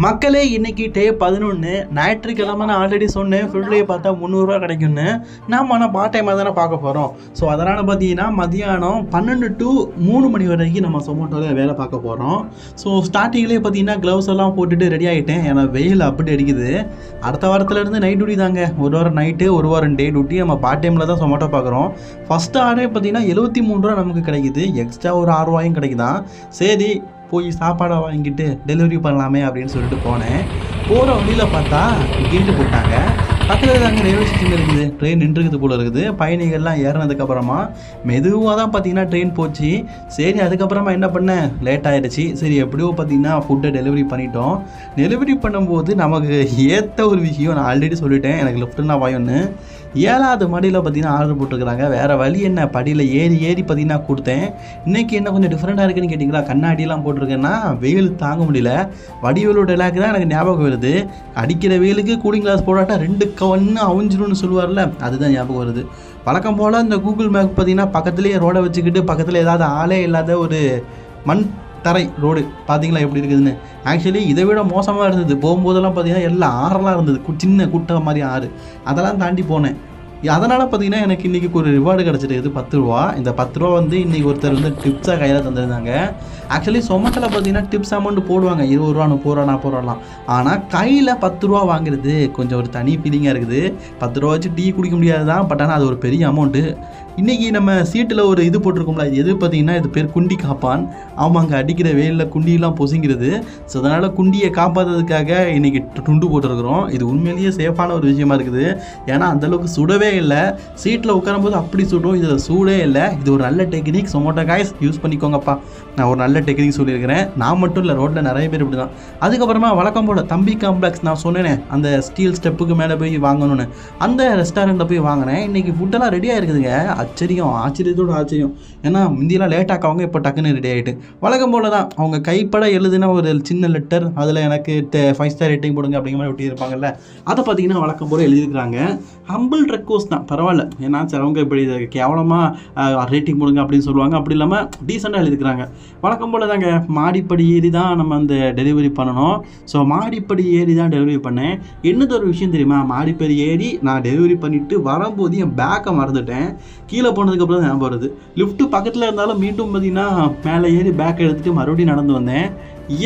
மக்களே இன்னைக்கு டே பதினொன்று ஞாயிற்றுக்கிழமை நான் ஆல்ரெடி சொன்னேன். ஃபுல் டே பார்த்தா முந்நூறுரூவா கிடைக்கும்னு. நாம் ஆனால் பார்ட் டைமாக தானே பார்க்க போகிறோம் ஸோ அதனால் பார்த்தீங்கன்னா மதியானம் பன்னெண்டு டு மூணு மணி வரைக்கும் நம்ம சொமோட்டோவில் வேலை பார்க்க போகிறோம் ஸோ ஸ்டார்டிங்லேயே பார்த்தீங்கன்னா க்ளவுஸ் எல்லாம் போட்டுட்டு ரெடி ஆகிட்டேன் ஏன்னா வெயில் அப்படி அடிக்குது. அடுத்த வாரத்துலேருந்து நைட் டியூட்டி தாங்க. ஒரு வாரம் நைட்டு ஒரு வாரம் டே டியூட்டி நம்ம பார்ட் டைமில் தான் சொமோட்டோ பார்க்குறோம். ஃபஸ்ட் ஆர்டே பார்த்தீங்கன்னா எழுபத்தி மூணு ரூபா நமக்கு கிடைக்குது. எக்ஸ்ட்ரா ஒரு ஆறு ரூபாயும் கிடைக்குதான். சரி போய் சாப்பாடை வாங்கிட்டு டெலிவரி பண்ணலாமே அப்படின்னு சொல்லிட்டு போனேன். போகிற வழியில் பார்த்தா கேட்டு போட்டாங்க. பக்கத்தில் தாங்க ரயில்வே ஸ்டேஷன் இருக்குது. ட்ரெயின் நின்றுக்குது போல இருக்குது. பயணிகள்லாம் ஏறினதுக்கப்புறமா மெதுவாக தான் பார்த்தீங்கன்னா ட்ரெயின் போச்சு. சரி அதுக்கப்புறமா என்ன பண்ணேன் லேட் ஆகிடுச்சி சரி எப்படியோ பார்த்தீங்கன்னா ஃபுட்டை டெலிவரி பண்ணிட்டோம். டெலிவரி பண்ணும்போது நமக்கு ஏற்ற ஒரு விஷயம் நான் ஆல்ரெடி சொல்லிட்டேன். எனக்கு லெஃப்ட்டுனா பயம்னு ஏழாவது மடியில் பார்த்தீங்கன்னா ஆர்டர் போட்டிருக்கிறாங்க. வேறு வழி என்ன? படியில் ஏறி ஏறி பார்த்தீங்கன்னா கொடுத்தேன். இன்றைக்கி என்ன கொஞ்சம் டிஃப்ரெண்ட்டாக இருக்குன்னு கேட்டிங்களா? கண்ணாடியெல்லாம் போட்டிருக்கேன்னா வெயில் தாங்க முடியல. வடிவேலோட டைலாக் தான் எனக்கு ஞாபகம் வருது. அடிக்கிற வெயிலுக்கு கூலிங் கிளாஸ் போடாட்டா ரெண்டு கவன்னு அவிஞ்சிரும்னு சொல்லுவார்ல அதுதான் ஞாபகம் வருது. வழக்கம் போல் இந்த கூகுள் மேப் பார்த்தீங்கன்னா பக்கத்துலேயே ரோடை வச்சுக்கிட்டு பக்கத்தில் ஏதாவது ஆளே இல்லாத ஒரு மண் தரை ரோடு பார்த்தீங்களா எப்படி இருக்குதுன்னு? ஆக்சுவலி இதை விட மோசமாக இருந்தது. போகும்போதெல்லாம் பார்த்தீங்கன்னா எல்லாம் ஆறெல்லாம் இருந்தது. கு- சின்ன குட்டை மாதிரி ஆறு. அதெல்லாம் தாண்டி போனேன். அதனால் பார்த்தீங்கன்னா எனக்கு இன்றைக்கி ஒரு ரிவார்டு கிடச்சிருக்குது பத்து ரூபா. இந்த பத்து ரூபா வந்து இன்றைக்கி ஒருத்தர் வந்து டிப்ஸாக கையில் தந்திருந்தாங்க. ஆக்சுவலி சொமட்டில் பார்த்தீங்கன்னா டிப்ஸ் அமௌண்ட் போடுவாங்க. இருபது ரூபா முப்பது ரூபா நாற்பது ரூபாலாம். ஆனால் கையில் பத்து ரூபா வாங்குறது கொஞ்சம் ஒரு தனி ஃபீலிங்காக இருக்குது. பத்து ரூபா வச்சு டீ குடிக்க முடியாது தான் பட் ஆனால் அது ஒரு பெரிய அமௌண்ட்டு இன்றைக்கி நம்ம சீட்டில் ஒரு இது போட்டிருக்கோம்ல இது எது பார்த்தீங்கன்னா இது பேர் குண்டி காப்பான். ஆமாங்க அடிக்கிற வெயிலில் குண்டியெல்லாம் பொசுங்கிறது ஸோ அதனால் குண்டியை காப்பாற்றுறதுக்காக இன்றைக்கி துண்டு போட்டிருக்கிறோம். இது உண்மையிலேயே சேஃபான ஒரு விஷயமா இருக்குது. ஏன்னா அந்தளவுக்கு சுடவே இல்லை. சீட்டில் உட்காரும்போது அப்படி சுடும். இதில் சூடே இல்லை. இது ஒரு நல்ல டெக்னிக் சொமோட்டோ காய்ஸ் யூஸ் பண்ணிக்கோங்கப்பா. நான் ஒரு நல்ல டெக்னிக் சொல்லியிருக்கிறேன். நான் மட்டும் இல்லை ரோட்டில் நிறைய பேர் இப்படி தான் அதுக்கப்புறமா வழக்கம் போல் தம்பி காம்ப்ளெக்ஸ் நான் சொன்னேனே அந்த ஸ்டீல் ஸ்டெப்புக்கு மேலே போய் வாங்கணும்னு. அந்த ரெஸ்டாரண்ட்டில் போய் வாங்கினேன். இன்றைக்கி ஃபுட்டெல்லாம் ரெடியாக இருக்குதுங்க ஆச்சரியம் ஆச்சரியத்தோட ஆச்சரியம். ஏன்னா முந்தியெல்லாம் லேட் ஆக்கவங்க இப்போ டக்குன்னு ரெடி ஆகிட்டு வழக்கம் போல் தான் அவங்க கைப்பட எழுதின ஒரு சின்ன லெட்டர் அதில் எனக்கு ஃபைவ் ஸ்டார் ரேட்டிங் போடுங்க அப்படிங்கிற மாதிரி ஒட்டி இருப்பாங்கல்ல அதை பார்த்தீங்கன்னா வழக்கம் போல் எழுதியிருக்கிறாங்க. ஹம்பிள் ரெக்வஸ்ட் தான் பரவாயில்ல. ஏன்னா சிலவங்க இப்படி இதை கேவலமாக ரேட்டிங் கொடுங்க அப்படின்னு சொல்லுவாங்க. அப்படி இல்லாமல் டீசெண்டாக எழுதிக்கிறாங்க. வழக்கம் போல் தாங்க மாடிப்படி ஏறி தான் நம்ம அந்த டெலிவரி பண்ணணும். ஸோ மாடிப்படி ஏறி தான் டெலிவரி பண்ணேன். என்னது ஒரு விஷயம் தெரியுமா? மாடிப்படி ஏறி நான் டெலிவரி பண்ணிவிட்டு வரும்போது என் பேக்கை மறந்துட்டேன். கீழே போனதுக்கப்புறம் ஞாபகம் வருது. லிஃப்ட்டு பக்கத்தில் இருந்தாலும் மீண்டும் பார்த்தீங்கன்னா மேலே ஏறி பேக்கை எடுத்துகிட்டு மறுபடியும் நடந்து வந்தேன்.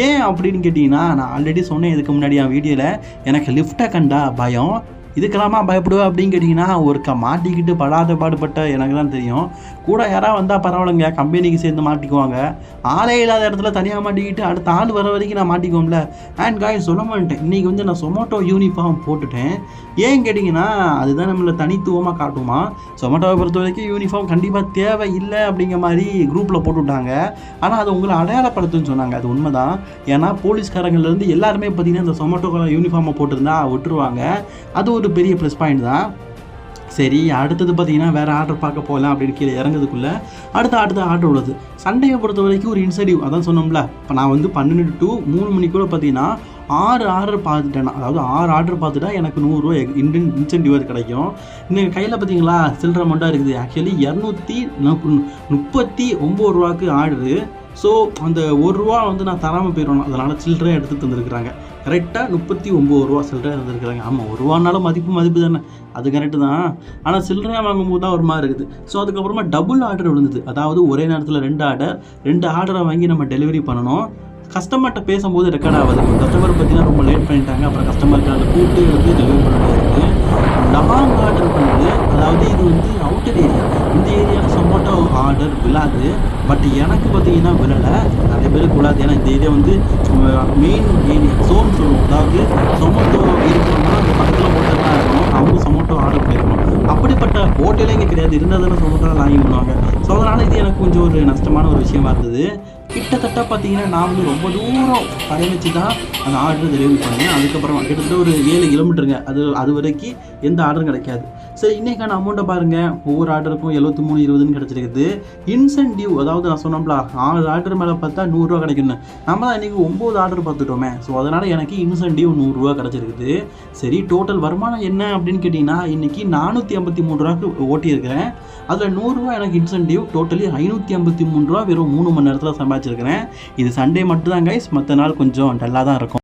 ஏன் அப்படின்னு கேட்டிங்கன்னா நான் ஆல்ரெடி சொன்னேன் இதுக்கு முன்னாடி என் வீடியோவில் எனக்கு லிஃப்ட்டை கண்டா பயம். இதுக்கெல்லாமா பயப்படுவேன் அப்படின்னு கேட்டிங்கன்னா ஒருக்க மாட்டிக்கிட்டு படாத பாடுபட்ட எனக்கு தான் தெரியும். கூட யாராவது வந்தால் பரவாயில்லைங்க கம்பெனிக்கு சேர்ந்து மாட்டிக்குவாங்க. ஆளே இல்லாத இடத்துல தனியாக மாட்டிக்கிட்டு அடுத்த ஆள் வர வரைக்கும் நான் மாட்டிக்குவோம்ல. அண்ட் காய் சொல்ல மாட்டேன். இன்றைக்கி வந்து நான் சொமோட்டோ யூனிஃபார்ம் போட்டுட்டேன். ஏன் கேட்டிங்கன்னா அதுதான் நம்மளை தனித்துவமாக காட்டுமா? சொமோட்டோவை பொறுத்த வரைக்கும் யூனிஃபார்ம் கண்டிப்பாக தேவை இல்லை அப்படிங்கிற மாதிரி குரூப்பில் போட்டு விட்டாங்க ஆனால் அது உங்களை அடையாளப்படுத்துன்னு சொன்னாங்க. அது உண்மைதான். ஏன்னா போலீஸ்காரங்கள்லேருந்து எல்லாருமே பார்த்திங்கன்னா இந்த சொமோட்டோ யூனிஃபார்மை போட்டிருந்தா விட்டுருவாங்க. அது ஒரு பெரிய ப்ளஸ் பாயிண்ட் தான். சரி அடுத்தது பார்த்தீங்கன்னா வேறு ஆர்டர் பார்க்க போகலாம் அப்படின்னு கீழே இறங்குறதுக்குள்ளே அடுத்த அடுத்த ஆர்டர் உள்ளது. சண்டையை பொறுத்த வரைக்கும் ஒரு இன்சென்டிவ் அதான் சொன்னோம்ல. இப்போ நான் வந்து பன்னெண்டு டு மூணு மணிக்குள்ளே பார்த்தீங்கன்னா ஆறு ஆர்டர் பார்த்துட்டேன். அதாவது ஆறு ஆர்டர் பார்த்துட்டா எனக்கு நூறுரூவா இன்டென் இன்சென்டிவ் கிடைக்கும். இன்னைக்கு கையில் பார்த்தீங்களா சில்லற மட்டும் இருக்குது. ஆக்சுவலி இரநூத்தி முப்பத்தி ஒம்பது ரூபாக்கு ஆர்டரு ஸோ அந்த ஒரு ரூபா வந்து நான் தராமல் போயிடணும். அதனால் சில்லறை எடுத்து தந்துருக்குறாங்க கரெக்டாக முப்பத்தி ஒம்பது ரூபா சில்லறை தந்துருக்குறாங்க. ஆமாம் ஒரு ரூபானாலும் மதிப்பு மதிப்பு தானே. அது கரெக்டு தான். ஆனால் சில்லறையாக வாங்கும்போது தான் ஒரு மாதிரி இருக்குது. ஸோ அதுக்கப்புறமா டபுள் ஆர்டர் விழுந்தது. அதாவது ஒரே நேரத்தில் ரெண்டு ஆர்டர் ரெண்டு ஆர்டரை வாங்கி நம்ம டெலிவரி பண்ணணும். கஸ்டமர்கிட்ட பேசும்போது ரெக்கார்ட் ஆகுது. கஸ்டமர் பார்த்தீங்கன்னா ரொம்ப லேட் பண்ணிட்டாங்க. அப்புறம் கஸ்டமருக்கு அதை கூப்பிட்டு வந்து டெலிவரி பண்ண லாங் ஆர்டர் பண்ணுது அதாவது இது வந்து அவுட்டர் ஏரியா இந்த ஏரியாவில் சொமோட்டோ ஆர்டர் விழாது. பட் எனக்கு பார்த்தீங்கன்னா விழலை. நிறைய பேருக்கு விழாது. ஏன்னா இந்த ஏரியா வந்து மெயின் ஏரியா ஜோன் சொல்லுவோம். அதாவது சொமோட்டோ இருக்கணும்னா அந்த பக்கத்தில் ஹோட்டல் தான் இருக்கணும். அவங்க சொமோட்டோ ஆர்டர் பண்ணிருக்கணும். அப்படிப்பட்ட ஹோட்டலே இங்கே கிடையாது. இருந்தால் தானே சொமோட்டோ வாங்கி பண்ணுவாங்க ஸோ அதனால் இது எனக்கு கொஞ்சம் ஒரு நஷ்டமான ஒரு விஷயமா இருந்தது. கிட்டத்தட்ட பார்த்தீங்கன்னா நான் வந்து ரொம்ப தூரம் பயணித்து தான் அந்த ஆர்டர் டெலிவரி பண்ணேன். அதுக்கப்புறமா கிட்டத்தட்ட ஒரு ஏழு கிலோமீட்டருங்க அது அது வரைக்கும் எந்த ஆர்டரும் கிடைக்காது. சரி இன்றைக்கான அமௌண்ட்டை பாருங்கள் ஒவ்வொரு ஆர்டருக்கும் எழுபத்தி மூணு இருபதுன்னு கிடச்சிருக்குது. இன்சென்டிவ் அதாவது நான் சொன்னோம்ல ஆறு ஆர்டர் மேலே பார்த்தா நூறுரூவா கிடைக்கும்னு. நம்ம தான் இன்றைக்கி ஒம்பது ஆர்டர் பார்த்துட்டோமே. ஸோ அதனால் எனக்கு இன்சென்டிவ் நூறுரூவா கிடச்சிருக்குது. சரி டோட்டல் வருமானம் என்ன அப்படின்னு கேட்டிங்கன்னா இன்றைக்கி நானூற்றி ஐம்பத்தி மூணு ரூபாய்க்கு ஓட்டியிருக்கிறேன். அதில் நூறுரூவா எனக்கு இன்சென்டிவ் டோட்டலி ஐநூற்றி ஐம்பத்தி மூணு ரூபா வெறும் மூணு மணி நேரத்தில் சம்பாதிச்சிருக்கிறேன். இது சண்டே மட்டும்தான் கைஸ் மற்ற நாள் கொஞ்சம் டல்லாக தான் இருக்கும்.